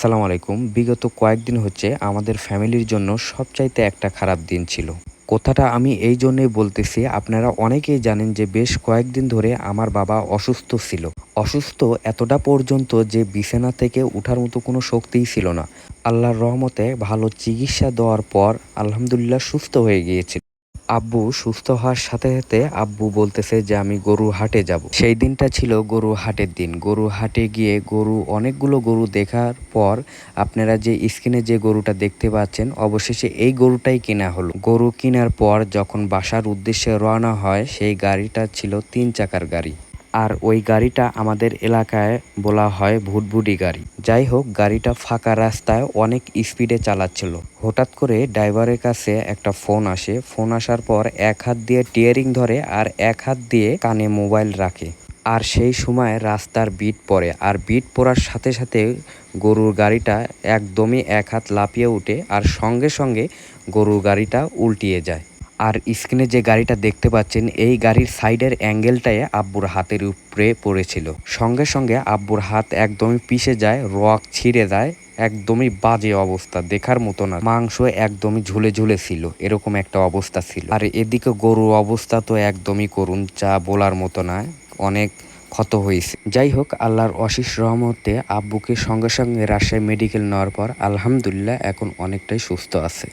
আসসালামু আলাইকুম। বিগত কয়েকদিন হচ্ছে আমাদের ফ্যামিলির জন্য সবচাইতে একটা খারাপ দিন ছিল। কথাটা আমি এই জন্যই বলতেছি, আপনারা অনেকেই জানেন যে বেশ কয়েকদিন ধরে আমার বাবা অসুস্থ ছিল। অসুস্থ এতটা পর্যন্ত যে বিছানা থেকে ওঠার মতো কোনো শক্তিই ছিল না। আল্লাহর রহমতে ভালো চিকিৎসা দেওয়ার পর আলহামদুলিল্লাহ সুস্থ হয়ে গিয়েছিল আব্বু সুস্থ হওয়ার সাথে সাথে আব্বু বলতেছে যে, আমি গরু হাটে যাব। সেই দিনটা ছিল গরু হাটের দিন। গরু হাটে গিয়ে গরু, অনেকগুলো গরু দেখার পর আপনারা যে স্ক্রিনে যে গরুটা দেখতে পাচ্ছেন, অবশেষে এই গরুটাই কেনা হলো। গরু কেনার পর যখন বাসার উদ্দেশ্যে রওনা হয়, সেই গাড়িটা ছিল তিন চাকার গাড়ি। আর ওই গাড়িটা আমাদের এলাকায় বলা হয় ভুটভুটি গাড়ি। যাই হোক গাড়িটা ফাঁকা রাস্তায় অনেক স্পিডে চালাচ্ছিল। হঠাৎ করে ড্রাইভারের কাছে একটা ফোন আসে। ফোন আসার পর এক হাত দিয়ে টিয়ারিং ধরে আর এক হাত দিয়ে কানে মোবাইল রাখে। আর সেই সময় রাস্তার বিট পড়ে আর বিট পড়ার সাথে সাথে গরুর গাড়িটা একদমই এক হাত লাপিয়ে ওঠে আর সঙ্গে সঙ্গে গরুর গাড়িটা উল্টিয়ে যায়। আর স্ক্রিনে যে গাড়িটা দেখতে পাচ্ছেন, এই গাড়ির সাইডের অ্যাঙ্গেলটায় আব্বুর হাতের উপরে পড়েছিল। সঙ্গে সঙ্গে আব্বুর হাত একদমই পিষে যায়, রক ছিঁড়ে যায়, একদমই বাজে অবস্থা, দেখার মতো না। মাংস একদমই ঝুলে ঝুলে ছিল, এরকম একটা অবস্থা ছিল। আর এদিকে গরুর অবস্থা তো একদমই করুন, যা বলার মতো না, অনেক ক্ষত হয়েছে। যাই হোক, আল্লাহর অশেষ রহমতে আব্বুকে সঙ্গে সঙ্গে রাজশাহী মেডিকেল নেওয়ার পর আলহামদুলিল্লাহ এখন অনেকটাই সুস্থ আছে।